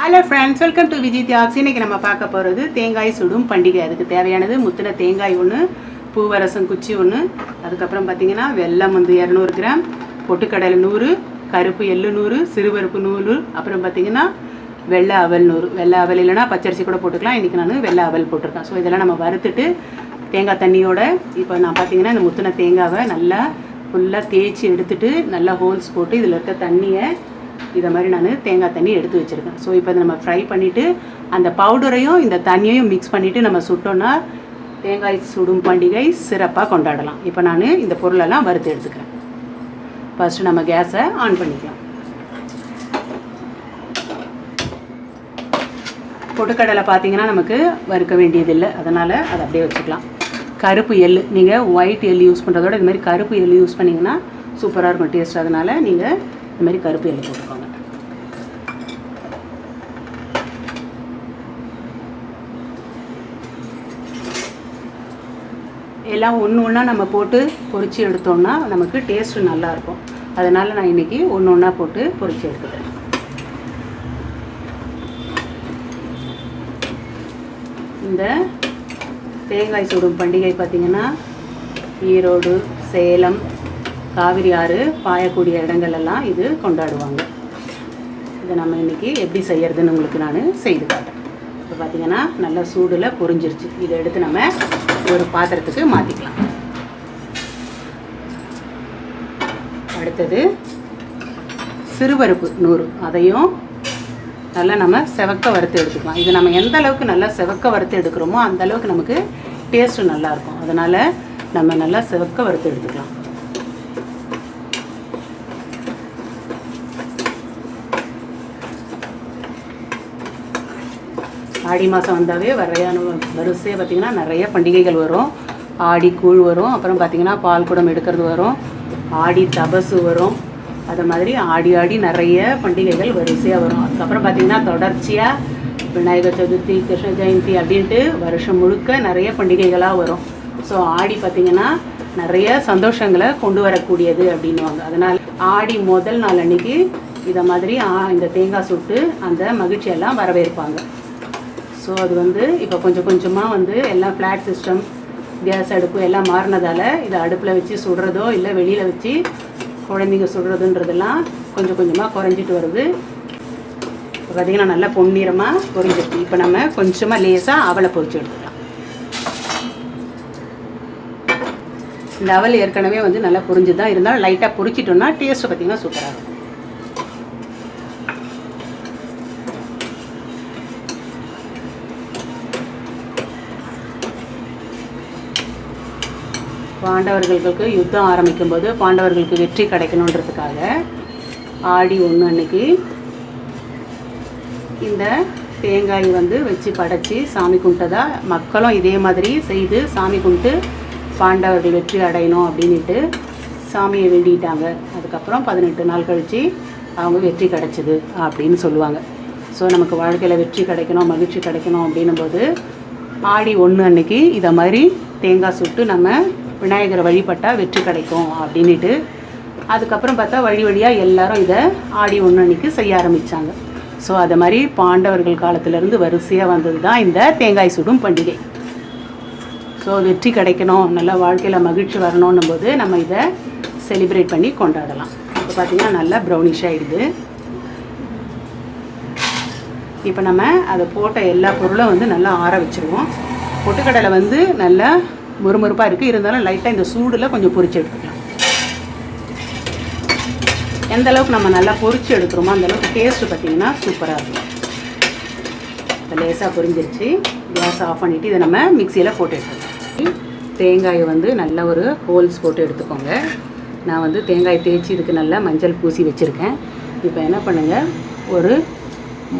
Hello friends welcome to Vijay தியாக்ஸ் இன்னைக்கு நம்ம பார்க்க போகிறது தேங்காய் சுடும் பண்டிகை. அதுக்கு தேவையானது முத்தின தேங்காய் ஒன்று பூவரசம் குச்சி ஒன்று அதுக்கப்புறம் பார்த்தீங்கன்னா வெல்லம் வந்து இரநூறு கிராம் பொட்டுக்கடலை நூறு கருப்பு எள்ளு நூறு சிறுபருப்பு நூறு. அப்புறம் பார்த்தீங்கன்னா வெள்ளை அவல் நூறு. வெள்ளை அவல் இல்லைனா பச்சரிசி கூட போட்டுக்கலாம். இன்றைக்கி நான் வெள்ளை அவல் போட்டிருக்கேன். ஸோ இதெல்லாம் நம்ம வறுத்துட்டு தேங்காய் தண்ணியோட இப்போ நான் பார்த்தீங்கன்னா இந்த முத்தின தேங்காவை நல்லா ஃபுல்லாக தேய்ச்சி எடுத்துட்டு நல்லா ஹோல்ஸ் போட்டு இதில் இருக்க தண்ணியை இதை மாதிரி நான் தேங்காய் தண்ணி எடுத்து வச்சுருக்கேன். ஸோ இப்போ நம்ம ஃப்ரை பண்ணிவிட்டு அந்த பவுடரையும் இந்த தண்ணியையும் மிக்ஸ் பண்ணிவிட்டு நம்ம சுட்டோன்னா தேங்காய் சுடும் பண்டிகை சிறப்பாக கொண்டாடலாம். இப்போ நான் இந்த பொருளெல்லாம் வறுத்து எடுத்துக்கிறேன். ஃபஸ்ட்டு நம்ம கேஸை ஆன் பண்ணிக்கலாம். பொட்டுக்கடலை பார்த்தீங்கன்னா நமக்கு வறுக்க வேண்டியதில்லை. அதனால் அதை அப்படியே வச்சுக்கலாம். கருப்பு எள் நீங்கள் ஒயிட் எள் யூஸ் பண்ணுறதோட இது மாதிரி கருப்பு எள் யூஸ் பண்ணிங்கன்னா சூப்பராக இருக்கும் டேஸ்ட் அதனால் நீங்கள் இந்த மாதிரி கருப்பு எள் போட்டுக்கோங்க எல்லாம் ஒன்று ஒன்றா நம்ம போட்டு பொறிச்சு எடுத்தோம்னா நமக்கு டேஸ்ட்டு நல்லாயிருக்கும் அதனால் நான் இன்றைக்கி ஒன்று ஒன்றா போட்டு பொறிச்சு எடுத்துக்கிறேன். இந்த தேங்காய் சுடும் பண்டிகை பார்த்திங்கன்னா ஈரோடு சேலம் காவிரி ஆறு பாயக்கூடிய இடங்கள் எல்லாம் இது கொண்டாடுவாங்க. இதை நம்ம இன்றைக்கி எப்படி செய்யறதுன்னு உங்களுக்கு நான் செய்து காட்டுறேன். இப்போ பார்த்தீங்கன்னா நல்லா சூடில் பொரிஞ்சிருச்சு. இதை எடுத்து நம்ம ஒரு பாத்திரத்துக்கு மாற்றிக்கலாம் அடுத்தது சிறுபருப்பு நூறு. அதையும் நல்லா நம்ம செவக்க வறுத்து எடுத்துக்கலாம். இது நம்ம எந்த அளவுக்கு நல்லா செவக்க வறுத்து எடுக்கிறோமோ அந்த அளவுக்கு நமக்கு டேஸ்ட்டு நல்லாயிருக்கும் அதனால் நம்ம நல்லா செவக்க வறுத்து எடுத்துக்கலாம். ஆடி மாதம் வந்தாவே வரையான வரிசையாக பார்த்திங்கன்னா நிறைய பண்டிகைகள் வரும். ஆடி கூழ் வரும். அப்புறம் பார்த்திங்கன்னா பால் குடம் எடுக்கிறது வரும். ஆடி தபசு வரும். அது மாதிரி ஆடி ஆடி நிறைய பண்டிகைகள் வரிசையாக வரும். அதுக்கப்புறம் பார்த்திங்கன்னா தொடர்ச்சியாக விநாயகர் சதுர்த்தி கிருஷ்ண ஜெயந்தி அப்படின்ட்டு வருஷம் முழுக்க நிறைய பண்டிகைகளாக வரும். ஸோ ஆடி பார்த்திங்கன்னா நிறைய சந்தோஷங்களை கொண்டு வரக்கூடியது அப்படின்வாங்க அதனால் ஆடி முதல் நாள் அன்னைக்கு இதை மாதிரி இந்த தேங்காய் சுட்டு அந்த மகிழ்ச்சியெல்லாம் வரவேற்பாங்க. ஸோ அது வந்து இப்போ கொஞ்சம் கொஞ்சமாக வந்து எல்லாம் ஃப்ளாட் சிஸ்டம் கேஸ் அடுப்பு எல்லாம் மாறினதால இதை அடுப்பில் வச்சு சுடுறதோ இல்லை வெளியில் வச்சு குழந்தைங்க சுடுறதுன்றதெல்லாம் கொஞ்சம் கொஞ்சமாக குறைஞ்சிட்டு வருது. இப்போ பார்த்தீங்கன்னா நல்லா பொன்னிறமாக பொரிஞ்சிருக்கு. இப்போ நம்ம கொஞ்சமாக லேசாக அவலை பொரிச்சு எடுத்துக்கலாம். இந்த அவல் ஏற்கனவே வந்து நல்லா பொரிஞ்சு தான் இருந்தாலும் லைட்டாக பொரிச்சிட்டோம்னா டேஸ்ட்டு பார்த்தீங்கன்னா சூப்பராக இருக்கும். பாண்டவர்களுக்கு யுத்தம் ஆரம்பிக்கும் போது பாண்டவர்களுக்கு வெற்றி கிடைக்கணுன்றதுக்காக ஆடி ஒன்று அன்னைக்கு இந்த தேங்காய் வந்து வச்சு படைச்சி சாமி கும்பிட்டதா மக்களும் இதே மாதிரி செய்து சாமி கும்பிட்டு பாண்டவர்கள் வெற்றி அடையணும் அப்படின்ட்டு சாமியை வேண்டிட்டாங்க. அதுக்கப்புறம் பதினெட்டு நாள் கழித்து அவங்க வெற்றி கிடைச்சிது அப்படின்னு சொல்லுவாங்க. ஸோ நமக்கு வாழ்க்கையில் வெற்றி கிடைக்கணும் மகிழ்ச்சி கிடைக்கணும் அப்படின்னும் போது ஆடி ஒன்று அன்னைக்கு இதை மாதிரி தேங்காய் சுட்டு நம்ம விநாயகரை வழிபட்டால் வெற்றி கிடைக்கும் அப்படின்ட்டு அதுக்கப்புறம் பார்த்தா வழி வழியாக எல்லாரும் இதை ஆடி ஒன்று அன்னைக்கு செய்ய ஆரம்பித்தாங்க ஸோ அது மாதிரி பாண்டவர்கள் காலத்திலேருந்து வரிசையாக வந்தது தான் இந்த தேங்காய் சுடும் பண்டிகை. ஸோ வெற்றி கிடைக்கணும் நல்ல வாழ்க்கையில் மகிழ்ச்சி வரணும்னும் போது நம்ம இதை செலிப்ரேட் பண்ணி கொண்டாடலாம். இப்போ பார்த்தீங்கன்னா நல்லா ப்ரௌனிஷ் ஆகிடுது இப்போ நம்ம அதை போட்ட எல்லா பொருளும் வந்து நல்லா ஆற வச்சுருவோம். பொட்டுக்கடலை வந்து நல்லா மொறுமொறுப்பாக இருக்குது இருந்தாலும் லைட்டாக இந்த சூடில் கொஞ்சம் பொறிச்சு எடுத்துக்கலாம். எந்த அளவுக்கு நம்ம நல்லா பொறிச்சு எடுக்கிறோமோ அந்த அளவுக்கு டேஸ்ட்டு பார்த்தீங்கன்னா சூப்பராக இருக்கும். இப்போ லேசாக பொரிஞ்சிருச்சு. கேஸ் ஆஃப் பண்ணிவிட்டு இதை நம்ம மிக்சியில் போட்டு எடுத்துக்கலாம். தேங்காயை வந்து நல்ல ஒரு ஹோல்ஸ் போட்டு எடுத்துக்கோங்க. நான் வந்து தேங்காய் தேய்ச்சி இதுக்கு நல்லா மஞ்சள் பூசி வச்சுருக்கேன். இப்போ என்ன பண்ணுங்கள் ஒரு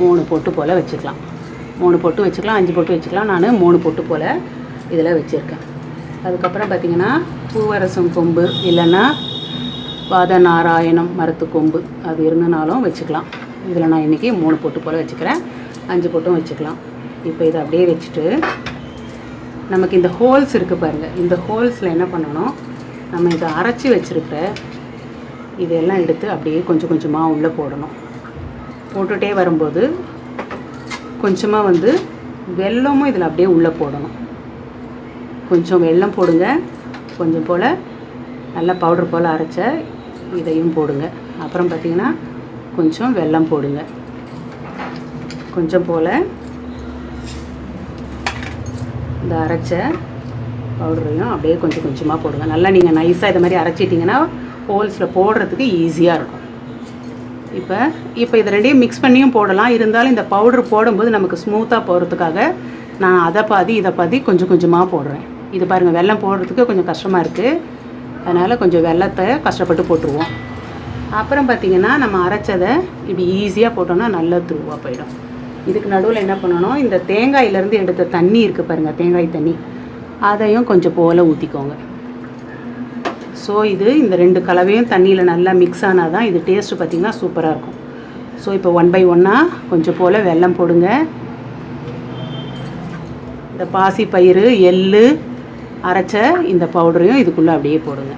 மூணு பொட்டு போல் வச்சுக்கலாம். மூணு பொட்டு வச்சுக்கலாம் அஞ்சு பொட்டு வச்சுக்கலாம். நான் மூணு பொட்டு போல் இதில் வச்சுருக்கேன். அதுக்கப்புறம் பார்த்திங்கன்னா பூவரசம் கொம்பு இல்லைன்னா வாத நாராயணம் மரத்து கொம்பு அது இருந்தனாலும் வச்சுக்கலாம். இதில் நான் இன்றைக்கி மூணு பொட்டு போல் வச்சுக்கிறேன். அஞ்சு பொட்டும் வச்சுக்கலாம். இப்போ இதை அப்படியே வச்சுட்டு நமக்கு இந்த ஹோல்ஸ் இருக்குது பாருங்கள் இந்த ஹோல்ஸில் என்ன பண்ணணும்? நம்ம இதை அரைச்சி வச்சுருக்கிற இதெல்லாம் எடுத்து அப்படியே கொஞ்சம் கொஞ்சமாக உள்ளே போடணும். போட்டுகிட்டே வரும்போது கொஞ்சமாக வந்து வெல்லமும் இதில் அப்படியே உள்ளே போடணும். கொஞ்சம் வெல்லம் போடுங்க. கொஞ்சம் போல் நல்லா பவுடர் போல் அரைச்ச இதையும் போடுங்க. அப்புறம் பார்த்திங்கன்னா கொஞ்சம் வெல்லம் போடுங்க. கொஞ்சம் போல் இந்த அரைச்ச பவுடரையும் அப்படியே கொஞ்சம் கொஞ்சமாக போடுங்க. நல்லா நீங்கள் நைஸாக இதை மாதிரி அரைச்சிட்டிங்கன்னா ஹோல்ஸில் போடுறதுக்கு ஈஸியாக இருக்கும். இப்போ இப்போ இதை ரெண்டையும் மிக்ஸ் பண்ணியும் போடலாம். இருந்தாலும் இந்த பவுடர் போடும்போது நமக்கு ஸ்மூத்தாக போகிறதுக்காக நான் அதை பாதி இதை பாதி கொஞ்சம் கொஞ்சமாக போடுறேன். இது பாருங்கள் வெள்ளம் போடுறதுக்கு கொஞ்சம் கஷ்டமாக இருக்குது அதனால் கொஞ்சம் வெல்லத்தை கஷ்டப்பட்டு போட்டுருவோம். அப்புறம் பார்த்திங்கன்னா நம்ம அரைச்சதை இப்படி ஈஸியாக போட்டோம்னா நல்லா துருவாக போயிடும். இதுக்கு நடுவில் என்ன பண்ணணும் இந்த தேங்காயிலேருந்து எடுத்த தண்ணி இருக்குது பாருங்கள் தேங்காய் தண்ணி. அதையும் கொஞ்சம் போல் ஊற்றிக்கோங்க ஸோ இது இந்த ரெண்டு கலவையும் தண்ணியில் நல்லா மிக்ஸ் ஆனால் தான் இது டேஸ்ட்டு பார்த்திங்கன்னா சூப்பராக இருக்கும். ஸோ இப்போ ஒன் பை ஒன்னாக கொஞ்சம் போல் வெல்லம் போடுங்க. இந்த பாசி பயிறு எள்ளு அரைச்ச இந்த பவுடரையும் இதுக்குள்ளே அப்படியே போடுங்க.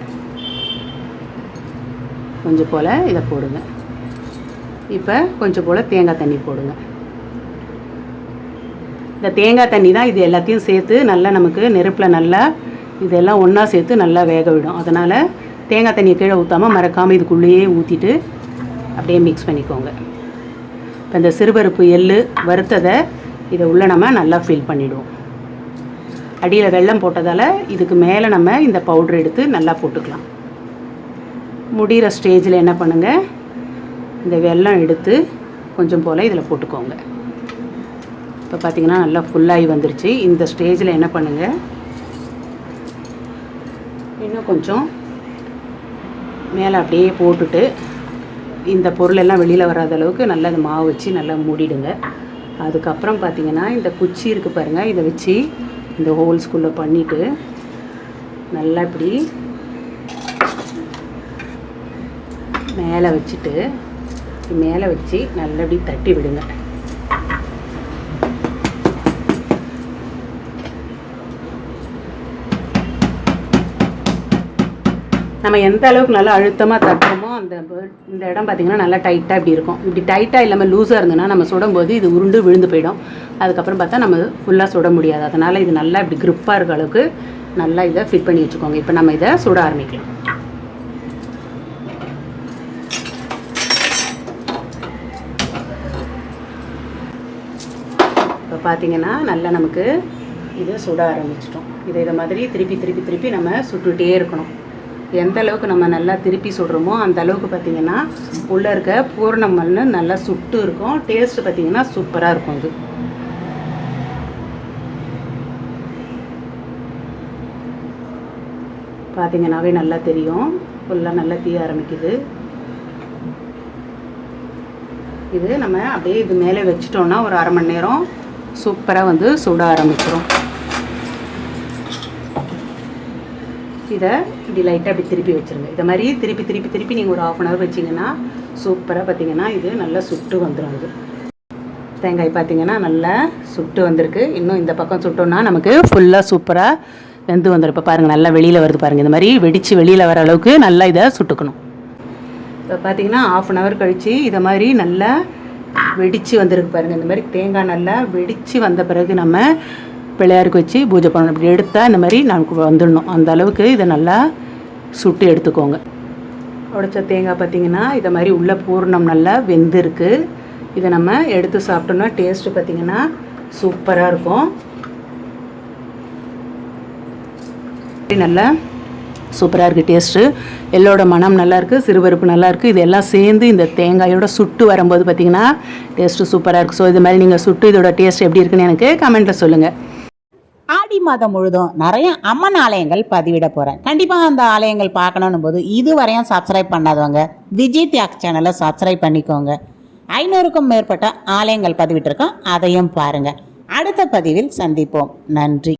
கொஞ்சம் போல் இதை போடுங்க. இப்போ கொஞ்சம் போல் தேங்காய் தண்ணி போடுங்க. இந்த தேங்காய் தண்ணி தான் இது எல்லாத்தையும் சேர்த்து நல்லா நமக்கு நெருப்பில் நல்லா இதெல்லாம் ஒன்றா சேர்த்து நல்லா வேக விடும். அதனால் தேங்காய் தண்ணியை கீழே ஊற்றாமல் மறக்காமல் இதுக்குள்ளேயே ஊற்றிட்டு அப்படியே மிக்ஸ் பண்ணிக்கோங்க. இப்போ இந்த சிறுபருப்பு எள்ளு வறுத்ததை இதை உள்ளே நம்ம நல்லா ஃபில் பண்ணிவிடுவோம் அடியில் வெள்ளம் போட்டதால் இதுக்கு மேலே நம்ம இந்த பவுட்ரு எடுத்து நல்லா போட்டுக்கலாம். முடிகிற ஸ்டேஜில் என்ன பண்ணுங்கள் இந்த வெல்லம் எடுத்து கொஞ்சம் போல் இதில் போட்டுக்கோங்க. இப்போ பார்த்தீங்கன்னா நல்லா ஃபுல்லாகி வந்துருச்சு. இந்த ஸ்டேஜில் என்ன பண்ணுங்கள் இன்னும் கொஞ்சம் மேலே அப்படியே போட்டுட்டு இந்த பொருளெல்லாம் வெளியில் வராத அளவுக்கு நல்லா இந்த மாவு வச்சு நல்லா மூடிடுங்க. அதுக்கப்புறம் பார்த்தீங்கன்னா இந்த குச்சி இருக்குது பாருங்கள் இதை வச்சு இந்த ஹோல்ஸ்குள்ளே பண்ணிவிட்டு நல்லா இப்படி மேலே வச்சுட்டு மேலே வச்சு நல்லா இப்படி தட்டி விடுங்க. நம்ம எந்த அளவுக்கு நல்லா அழுத்தமாக தட்டுறோமோ அந்த இந்த இடம் பார்த்திங்கன்னா நல்லா டைட்டாக இப்படி இருக்கும். இப்படி டைட்டாக இல்லாமல் லூஸாக இருந்ததுன்னா நம்ம சுடும்போது இது உருண்டு விழுந்து போயிடும். அதுக்கப்புறம் பார்த்தா நம்ம ஃபுல்லாக சுட முடியாது. அதனால் இது நல்லா இப்படி க்ரிப்பாக இருக்கிற இருக்க அளவுக்கு நல்லா இதை ஃபிட் பண்ணி வச்சுக்கோங்க. இப்போ நம்ம இதை சுட ஆரம்பிக்கலாம். இப்போ பார்த்தீங்கன்னா நல்லா நமக்கு இதை சுட ஆரம்பிச்சிட்டோம். இதை இதை மாதிரி திருப்பி திருப்பி திருப்பி நம்ம சுட்டுகிட்டே இருக்கணும். எந்த அளவுக்கு நம்ம நல்லா திருப்பி சுடுறோமோ அந்த அளவுக்கு பார்த்தீங்கன்னா உள்ளே இருக்க பூரணம் மண் நல்லா சுட்டு இருக்கும். டேஸ்ட் பார்த்தீங்கன்னா சூப்பராக இருக்கும் இது. பார்த்தீங்கன்னாவே நல்லா தெரியும். ஃபுல்லாக நல்லா தீய ஆரம்பிக்குது. இது நம்ம அப்படியே இது மேலே வச்சிட்டோம்னா ஒரு அரை மணி நேரம் சூப்பராக வந்து சுட ஆரம்பிச்சிடும் இதை இப்படி லைட்டாக அப்படி திருப்பி வச்சுருங்க. இதை மாதிரி திருப்பி திருப்பி திருப்பி நீங்கள் ஒரு ஆஃப் அன் ஹவர் வச்சிங்கன்னா சூப்பராக பார்த்தீங்கன்னா இது நல்லா சுட்டு வந்துடும் இது தேங்காய் பார்த்தீங்கன்னா நல்லா சுட்டு வந்திருக்கு. இன்னும் இந்த பக்கம் சுட்டோம்னா நமக்கு ஃபுல்லாக சூப்பராக வெந்து வந்துடும் இப்போ பாருங்கள் நல்லா வெளியில் வருது பாருங்கள் இந்த மாதிரி வெடித்து வெளியில் வர அளவுக்கு நல்லா இதை சுட்டுக்கணும். இப்போ பார்த்தீங்கன்னா ஆஃப் அன் ஹவர் கழித்து இதை மாதிரி நல்லா வெடித்து வந்திருக்கு பாருங்கள் இந்த மாதிரி தேங்காய் நல்லா வெடித்து வந்த பிறகு நம்ம பிள்ளையாருக்கு வச்சு பூஜை பண்ணணும். இப்படி எடுத்தால் இந்த மாதிரி நமக்கு வந்துடணும். அந்த அளவுக்கு இதை நல்லா சுட்டு எடுத்துக்கோங்க. உடைச்ச தேங்காய் பார்த்தீங்கன்னா இதை மாதிரி உள்ள பூர்ணம் நல்லா வெந்திருக்கு. இதை நம்ம எடுத்து சாப்பிட்டோம்னா டேஸ்ட்டு பார்த்தீங்கன்னா சூப்பராக இருக்கும். நல்லா சூப்பராக இருக்குது டேஸ்ட்டு எல்லோட மனம் நல்லாயிருக்கு சிறுபருப்பு நல்லாயிருக்கு இது எல்லாம் சேர்ந்து இந்த தேங்காயோட சுட்டு வரும்போது பார்த்திங்கன்னா டேஸ்ட்டு சூப்பராக இருக்குது ஸோ இது மாதிரி நீங்கள் சுட்டு இதோட டேஸ்ட் எப்படி இருக்குன்னு எனக்கு கமெண்ட்டில் சொல்லுங்கள் ஆடி மாதம் முழுதும் நிறைய அம்மன் ஆலயங்கள் பதிவிட போகிறேன் கண்டிப்பாக அந்த ஆலயங்கள் பார்க்கணும் போது இதுவரையும் சப்ஸ்கிரைப் பண்ணாதவங்க விஜய் தியாக் சேனலை சப்ஸ்கிரைப் பண்ணிக்கோங்க. ஐநூறுக்கும் மேற்பட்ட ஆலயங்கள் பதிவிட்டிருக்கோம் அதையும் பாருங்கள் அடுத்த பதிவில் சந்திப்போம். நன்றி.